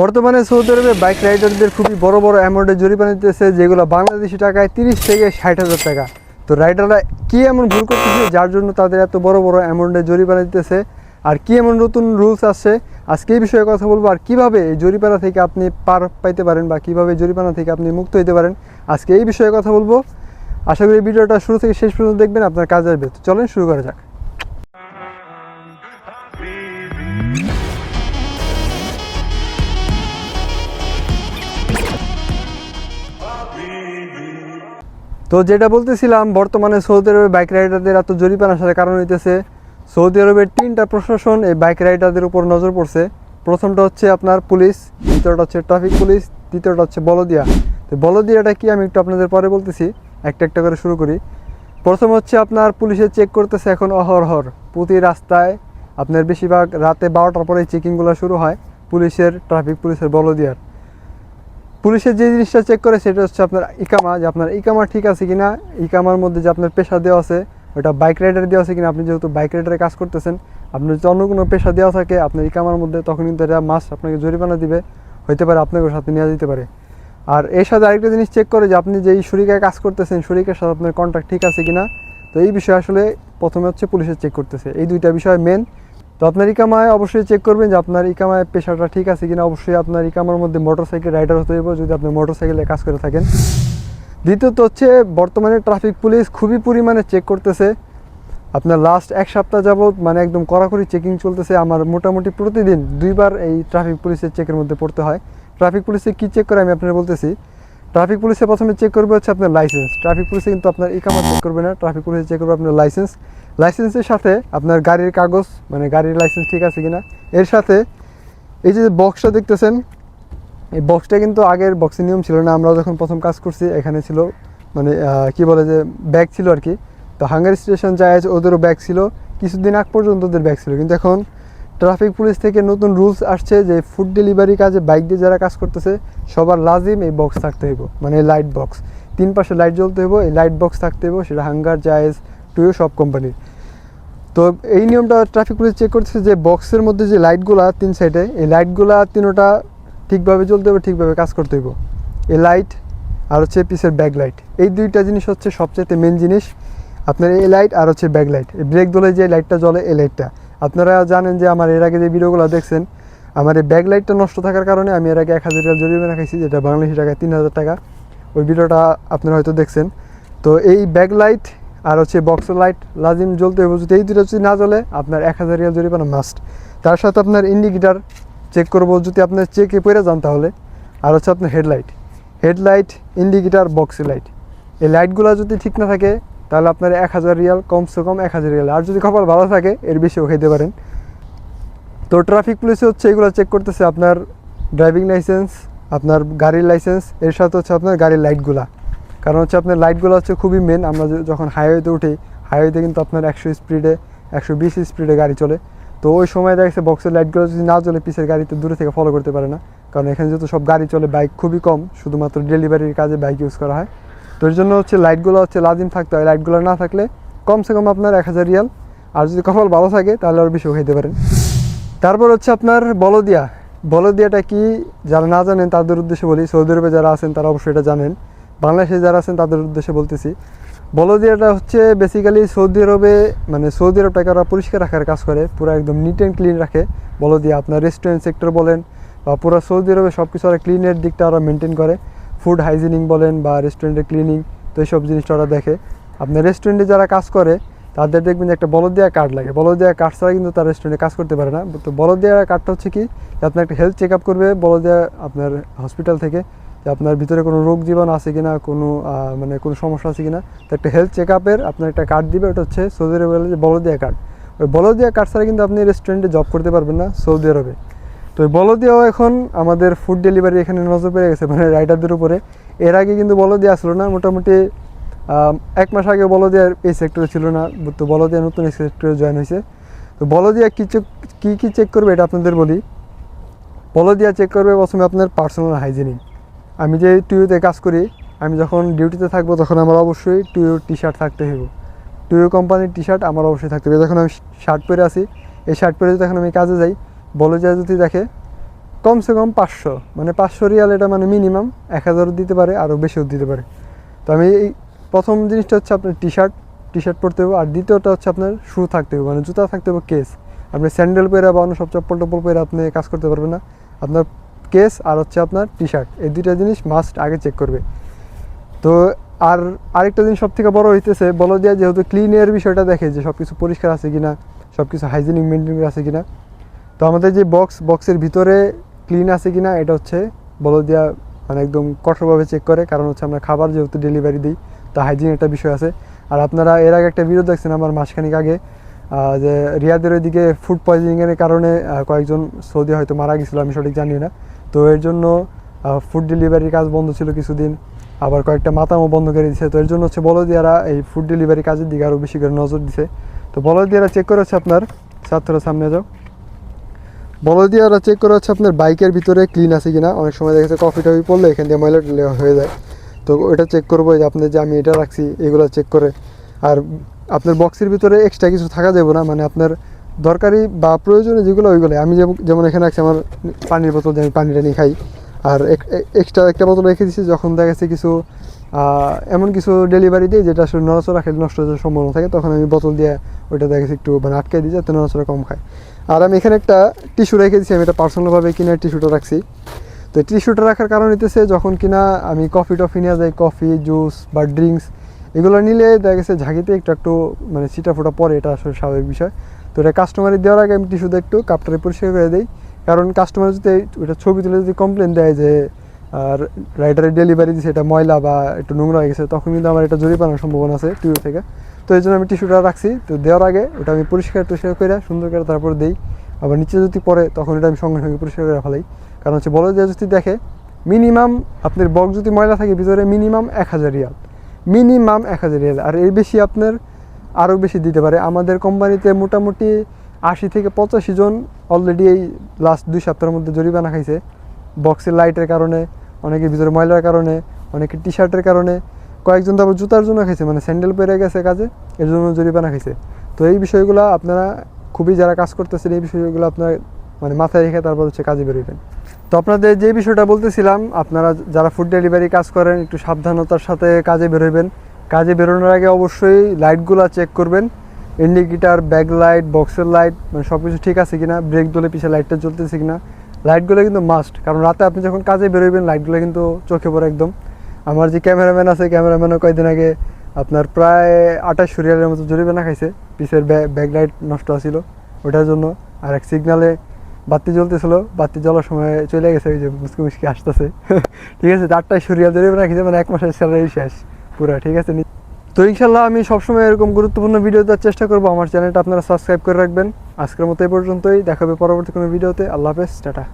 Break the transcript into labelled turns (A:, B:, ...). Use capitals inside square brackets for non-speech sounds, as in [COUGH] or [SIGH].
A: বর্তমানে সৌদি আরবে বাইক রাইডারদের খুবই বড় বড় অ্যামাউন্টের জরিমানা দিতেছে যেগুলো বাংলাদেশি টাকায় তিরিশ থেকে ষাট হাজার টাকা। তো রাইডাররা কি এমন ভুল করতেছে, যার জন্য তাদের এত বড় বড় অ্যামাউন্টের জরিমানা দিতেছে আর কি এমন নতুন রুলস আসছে? আজকে এই বিষয়ে কথা বলব, আর কীভাবে এই জরিমানা থেকে আপনি পার পাইতে পারেন বা কীভাবে জরিমানা থেকে আপনি মুক্ত হতে পারেন, আজকে এই বিষয়ে কথা বলব। আশা করি ভিডিওটা শুরু থেকে শেষ পর্যন্ত দেখবেন, আপনার কাজে আসবে তো চলেন শুরু করা যাক। তো যেটা বলতেছিলাম, বর্তমানে সৌদি আরবে বাইক রাইডারদের এত জরিমানা আসার কারণ হইতেছে, সৌদি আরবের তিনটা প্রশাসন এই বাইক রাইডারদের উপর নজর পড়ছে। প্রথমটা হচ্ছে আপনার পুলিশ, দ্বিতীয়টা হচ্ছে ট্রাফিক পুলিশ, তৃতীয়টা হচ্ছে বলদিয়া। তো বলদিয়াটা কি আমি একটু আপনাদের পরে বলতেছি, একটা একটা করে শুরু করি। প্রথম হচ্ছে আপনার পুলিশে চেক করতেছে এখন অহরহর। প্রতি রাস্তায় আপনার বেশিরভাগ রাতে বারোটার পরে চেকিংগুলো শুরু হয় পুলিশের ট্রাফিক পুলিশের বলদিয়ার। পুলিশের যে জিনিসটা চেক করে সেটা হচ্ছে আপনার ইকামা, যে আপনার ইকামা ঠিক আছে কিনা, ইকামার মধ্যে যে আপনার পেশা দেওয়া আছে, ওটা বাইক রাইডার দেওয়া আছে কিনা, আপনি যেহেতু বাইক রাইডারে কাজ করতেছেন, আপনার যদি অন্য কোনো পেশা দেওয়া থাকে, আপনার ইকামার মধ্যে তখন কিন্তু এটা মাস আপনাকে জরিমানা দিবে, হইতে পারে আপনাকে সাথে নেওয়া যেতে পারে। আর এর সাথে আরেকটা জিনিস চেক করে যে আপনি যেই শরিকায় কাজ করতেছেন, শরিকের সাথে আপনার কন্ট্যাক্ট ঠিক আছে কিনা, তো এই বিষয়ে আসলে প্রথমে হচ্ছে পুলিশের চেক করতেছে। এই দুইটা বিষয় মেন তো আপনার ইকামায় অবশ্যই চেক করবেন যে আপনার ইকামায় পেশাটা ঠিক আছে কিনা। অবশ্যই আপনার ইকামার মধ্যে মোটরসাইকেল রাইডার হতে হবে যদি আপনি মোটরসাইকেলে কাজ করে থাকেন। দ্বিতীয়ত হচ্ছে, বর্তমানে ট্রাফিক পুলিশ খুবই পরিমাণে চেক করতেছে। আপনার লাস্ট এক সপ্তাহ যাবৎ মানে একদম কড়াকড়ি চেকিং চলতেছে। আমার মোটামুটি প্রতিদিন দুইবার এই ট্রাফিক পুলিশের চেকের মধ্যে পড়তে হয়। ট্রাফিক পুলিশে কী চেক করে আমি আপনার বলতেছি। ট্রাফিক পুলিশে প্রথমে চেক করবে হচ্ছে আপনার লাইসেন্স ট্রাফিক পুলিশে কিন্তু আপনার ইকামা চেক করবে না। ট্রাফিক পুলিশে চেক করবে আপনার লাইসেন্স লাইসেন্সের সাথে আপনার গাড়ির কাগজ মানে গাড়ির লাইসেন্স ঠিক আছে কিনা? এর সাথে এই যে বক্সটা দেখতেছেন, এই বক্সটা কিন্তু আগের বক্সের নিয়ম ছিল না। আমরা যখন প্রথম কাজ করছি, এখানে ছিল মানে কি বলে যে ব্যাগ ছিল আর কি। তো হাঙ্গারি স্টেশন যায় ওদেরও ব্যাগ ছিল। কিছুদিন আগ পর্যন্ত ওদের ব্যাগ ছিল। কিন্তু এখন ট্রাফিক পুলিশ থেকে নতুন রুলস আসছে যে ফুড ডেলিভারি কাজে বাইক দিয়ে যারা কাজ করতেছে, সবার লাজিম এই বক্স থাকতে হইব মানে লাইট বক্স তিন পাশে লাইট জ্বলতে হইব, এই লাইট বক্স থাকতে হইব, সেটা হাঙ্গার জায়েজ টুয়ো সব কোম্পানির তো এই নিয়মটা ট্রাফিক পুলিশ চেক করতেছে যে বক্সের মধ্যে যে লাইটগুলা তিন সাইডে এই লাইটগুলা তিনোটা ঠিকভাবে জ্বলতে হবে ঠিকভাবে কাজ করতে হইব। এই লাইট আর হচ্ছে পিসের ব্যাক লাইট এই দুইটা জিনিস হচ্ছে সবচেয়ে মেন জিনিস। আপনার এই লাইট আর হচ্ছে ব্যাক লাইট এই ব্রেক দোলে যে লাইটটা জ্বলে, এই লাইটটা আপনারা জানেন যে আমার এর আগে যে ভিডিওগুলো দেখছেন, আমার এই ব্যাক লাইটটা নষ্ট থাকার কারণে আমি এর আগে এক হাজার টাকা জরিমানা খাইছি, যেটা বাংলাদেশি টাকায় তিন হাজার টাকা। ওই ভিডিওটা আপনারা হয়তো দেখছেন। তো এই ব্যাক লাইট আর হচ্ছে বক্স লাইট লাজিম জ্বলতে হবে, যদি এই দুটো যদি না জ্বলে, আপনার এক হাজার রিয়াল জরিমানা মাস্ট তার সাথে আপনার ইন্ডিকেটার চেক করব, যদি আপনার চেকে পড়ে যান তাহলে। আর হচ্ছে আপনার headlight. Headlight, indicator, box light. এই লাইটগুলো যদি ঠিক না থাকে তাহলে আপনার এক হাজার রিয়াল কমসে কম এক হাজার রিয়াল। আর যদি কপাল ভালো থাকে, এর বেশিও খেতে পারেন। তো ট্রাফিক পুলিশে হচ্ছে, এগুলো চেক করতেছে আপনার ড্রাইভিং লাইসেন্স আপনার গাড়ির লাইসেন্স এর সাথে হচ্ছে আপনার গাড়ির লাইটগুলা কারণ হচ্ছে আপনার লাইটগুলো হচ্ছে খুবই মেন আমরা যখন হাইওয়েতে উঠি হাইওয়েতে কিন্তু আপনার একশো স্পিডে একশো বিশ স্পিডে গাড়ি চলে। তো ওই সময় দেখা বক্সের লাইটগুলো যদি না চলে পিছের গাড়িতে দূরে থেকে ফলো করতে পারে না। কারণ এখানে যেহেতু সব গাড়ি চলে বাইক খুবই কম, শুধুমাত্র ডেলিভারির কাজে বাইক ইউজ করা হয়। তো এর জন্য হচ্ছে লাইটগুলো হচ্ছে লাজিম থাকতে হয়। লাইটগুলো না থাকলে কমসে কম আপনার এক হাজার রিয়াল। আর যদি কপাল ভালো থাকে, তাহলে আর বেশিও খাইতে পারেন। তারপর হচ্ছে আপনার বলদিয়া। বলদিয়াটা কি? যারা না জানেন, তাদের উদ্দেশ্যে বলি। সৌদি আরবে যারা আছেন, তারা অবশ্যই এটা জানেন। বাংলাদেশে যারা আছেন, তাদের উদ্দেশ্যে বলতেছি। বলদিয়াটা হচ্ছে বেসিক্যালি সৌদি আরবে মানে সৌদি আরবটাকে ওরা পরিষ্কার রাখার কাজ করে। পুরো একদম নিট অ্যান্ড ক্লিন রাখে। বলদিয়া আপনার রেস্টুরেন্ট সেক্টর বলেন, বা পুরো সৌদি আরবে সব কিছু ওরা ক্লিনের দিকটা ওরা মেনটেন করে। ফুড হাইজিনিং বলেন বা রেস্টুরেন্টের ক্লিনিং তো এইসব জিনিসটা ওরা দেখে। আপনার রেস্টুরেন্টে যারা কাজ করে, তাদের দেখবেন যে একটা দেওয়া কার্ড লাগে। বলদিয়া কার্ড ছাড়া কিন্তু তার রেস্টুরেন্টে কাজ করতে পারে না। তো বলদিয়া কার্ডটা হচ্ছে কি, যে আপনার একটা হেলথ চেক আপ করবে দেওয়া আপনার হসপিটাল থেকে, যে আপনার ভিতরে কোনো রোগ জীবাণু আছে কিনা, কোনো মানে কোনো সমস্যা আছে কিনা, তো একটা হেলথ চেক আপের আপনার একটা কার্ড দিবে, ওটা হচ্ছে সৌদি আরবে যে বলদিয়া কার্ড ওই বলদিয়া কার্ড ছাড়া কিন্তু আপনি রেস্টুরেন্টে জব করতে পারবেন না সৌদি আরবে। তো বলদিয়াও এখন আমাদের ফুড ডেলিভারি এখানে নজর পেয়ে গেছে মানে রাইডারদের উপরে। এর আগে কিন্তু বলদিয়া আসলো না, মোটামুটি এক মাস আগে বলদিয়ার এই সেক্টরে ছিল না, তো বলদিয়া নতুন এই সেক্টরে জয়েন হয়েছে। তো বলদিয়া কী চেক কী কী চেক করবে এটা আপনাদের বলি। বলদিয়া চেক করবে প্রথমে আপনার পার্সোনাল হাইজিনিক আমি যে টুয়োতে কাজ করি, আমি যখন ডিউটিতে থাকব তখন আমার অবশ্যই টুয়ো টি শার্ট থাকতে হইব। টুয়ো কোম্পানির টি শার্ট আমার অবশ্যই থাকতে হবে। যখন আমি শার্ট পরে আসি এই শার্ট পরে যখন আমি কাজে যাই বলে যায় যদি দেখে, কমসে কম পাঁচশো। মানে পাঁচশো রিয়াল এটা মানে মিনিমাম এক হাজারও দিতে পারে, আরও বেশিও দিতে পারে। তো আমি এই প্রথম জিনিসটা হচ্ছে আপনার টি শার্ট টি শার্ট পরতে হবে আর দ্বিতীয়টা হচ্ছে আপনার শু থাকতে হবে মানে জুতা থাকতে হবে কেস আপনি স্যান্ডেল পরে বা অন্য সব চপ্পল টপ্পল পরে আপনি কাজ করতে পারবেন না। আপনার কেস আর হচ্ছে আপনার টি শার্ট এই দুইটা জিনিস মাস্ট আগে চেক করবে। তো আর আরেকটা জিনিস সব থেকে বড় হইতেছে, বলো দিয়া যেহেতু ক্লিন এয়ার বিষয়টা দেখে যে সব কিছু পরিষ্কার আছে কি না সব কিছু হাইজেনিক মেনটেন আছে কিনা। তো আমাদের যে বক্স বক্সের ভিতরে ক্লিন আছে কিনা, এটা হচ্ছে বলো দিয়া মানে একদম কঠোরভাবে চেক করে, কারণ হচ্ছে আমরা খাবার যেহেতু ডেলিভারি দিই, তো হাইজিন একটা বিষয় আছে। আর আপনারা এর আগে একটা ভিডিও দেখছেন আমার মাসখানিক আগে যে রিয়াদের ওইদিকে ফুড পয়জনিংয়ের কারণে কয়েকজন সৌদি হয়তো মারা গেছিল, আমি সঠিক জানি না। তো এর জন্য ফুড ডেলিভারির কাজ বন্ধ ছিল কিছুদিন, আবার কয়েকটা মাতামও বন্ধ করে দিছে। তো এর জন্য হচ্ছে বলদিয়ারা এই ফুড ডেলিভারি কাজের দিকে আরও বেশি করে নজর দিছে। তো বলদিয়ারা চেক করে হচ্ছে আপনার? ছাত্ররা সামনে যাও। বলদিয়ারা চেক করা হচ্ছে আপনার বাইকের ভিতরে ক্লিন আছে কিনা। অনেক সময় দেখা যাচ্ছে কফি টফি পড়লে এখান দিয়ে ময়লা হয়ে যায়। তো ওটা চেক করব যে আপনার যে আমি এটা রাখছি, এগুলো চেক করে। আর আপনার বক্সের ভিতরে এক্সট্রা কিছু থাকা যাবে না মানে আপনার দরকারি বা প্রয়োজনে যেগুলো, ওইগুলো। আমি যেমন- এখানে রাখছি আমার পানির বোতল দিয়ে আমি পানিটা নিয়ে খাই। আর এক্সট্রা একটা বোতল রেখে দিচ্ছি যখন দেখা যাচ্ছে কিছু এমন কিছু ডেলিভারি দিই যেটা আসলে নড়াচড়া খেলে নষ্ট হওয়ার সম্ভাবনা থাকে, তখন আমি বোতল দিয়ে ওইটা দেখা একটু মানে আটকে দিই যাতে নড়াচড়া কম খায়। আর আমি এখানে একটা টিস্যু রেখে দিচ্ছি আমি এটা পার্সোনালভাবে কিনে টিস্যুটা রাখছি। তো টিস্যুটা রাখার কারণ হইতেছে, যখন কিনা আমি কফি টফি নিয়ে যাই কফি জুস বা ড্রিঙ্কস এগুলো নিলে দেখা গেছে ঝাঁকিতে একটু একটু মানে ছিটা ফোটা পরে এটা আসলে স্বাভাবিক বিষয়। তো এটা কাস্টমারে দেওয়ার আগে আমি টিস্যুটা একটু কাপটারে পরিষ্কার করে দিই। কারণ কাস্টমার যদি ওইটা ছবি তুলে যদি কমপ্লেন দেয় যে, আর রাইডারের ডেলিভারি দিছে, এটা ময়লা বা একটু নোংরা হয়ে গেছে তখন কিন্তু আমার এটা জরিপানার সম্ভাবনা আছে টিউব থেকে। তো এই জন্য আমি টিস্যুটা রাখছি। তো দেওয়ার আগে ওটা আমি পরিষ্কার টরিষ্কার করে সুন্দর করে তারপর দিই। আবার নিচে যদি পড়ে, তখন এটা আমি সঙ্গে সঙ্গে পরিষ্কার করে ফেলাই। কারণ হচ্ছে বড় দিয়ে যদি দেখে মিনিমাম আপনার বক্স যদি ময়লা থাকে, ভিতরে মিনিমাম এক হাজার রিয়াল। মিনিমাম এক হাজার রিয়াল। আর এর বেশি আপনার আরও বেশি দিতে পারে। আমাদের কোম্পানিতে মোটামুটি আশি থেকে পঁচাশি জন অলরেডি এই লাস্ট দুই সপ্তাহের মধ্যে জরিমানা খাইছে। বক্সের লাইটের কারণে অনেকে ভিতরে ময়লার কারণে অনেকে টি শার্টের কারণে। কয়েকজন তারপর জুতার জন্য খাইছে মানে স্যান্ডেল পেরে গেছে কাজে, এর জন্য জরিমানা খাইছে। তো এই বিষয়গুলো আপনারা, খুবই যারা কাজ করতেছেন, এই বিষয়গুলো আপনার মানে মাথায় রেখে তারপর হচ্ছে কাজে বেরোবেন। তো আপনাদের যে বিষয়টা বলতেছিলাম, আপনারা যারা ফুড ডেলিভারি কাজ করেন, একটু সাবধানতার সাথে কাজে বেরোবেন। কাজে বেরোনোর আগে অবশ্যই লাইটগুলো চেক করবেন। ইন্ডিকেটার ব্যাক লাইট বক্সের লাইট মানে সব কিছু ঠিক আছে কিনা ব্রেক দলে পিছিয়ে লাইটটা জ্বলতেছে কিনা। লাইটগুলো কিন্তু মাস্ট কারণ রাতে আপনি যখন কাজে বেরোবেন লাইটগুলো কিন্তু চোখে পড়ে একদম। আমার যে ক্যামেরাম্যান আছে, ক্যামেরাম্যানও কয়েকদিন আগে আপনার প্রায় আঠাশ রিয়ালের মতো জরিমানা খাইছে। পিছের ব্যাক লাইট নষ্ট আছিল। ওটার জন্য আর এক সিগনালে বাতি জ্বলতেছিল। বাতি জ্বলার সময় চলে গেছে ওই যে মুসকি মুসকি আসতেছে [LAUGHS] ঠিক আছে চারটায় সরিয়া জরিমানা খেয়েছে মানে এক মাসের স্যালারি শেষ পুরো, ঠিক আছে? তো ইনশাল্লাহ আমি সবসময় এরকম গুরুত্বপূর্ণ ভিডিও দেওয়ার চেষ্টা করব। আমার চ্যানেলটা আপনারা সাবস্ক্রাইব করে রাখবেন। আজকের মতো এই পর্যন্তই। দেখাবে পরবর্তী কোনো ভিডিওতে আল্লাহ হাফেজ, টাটা।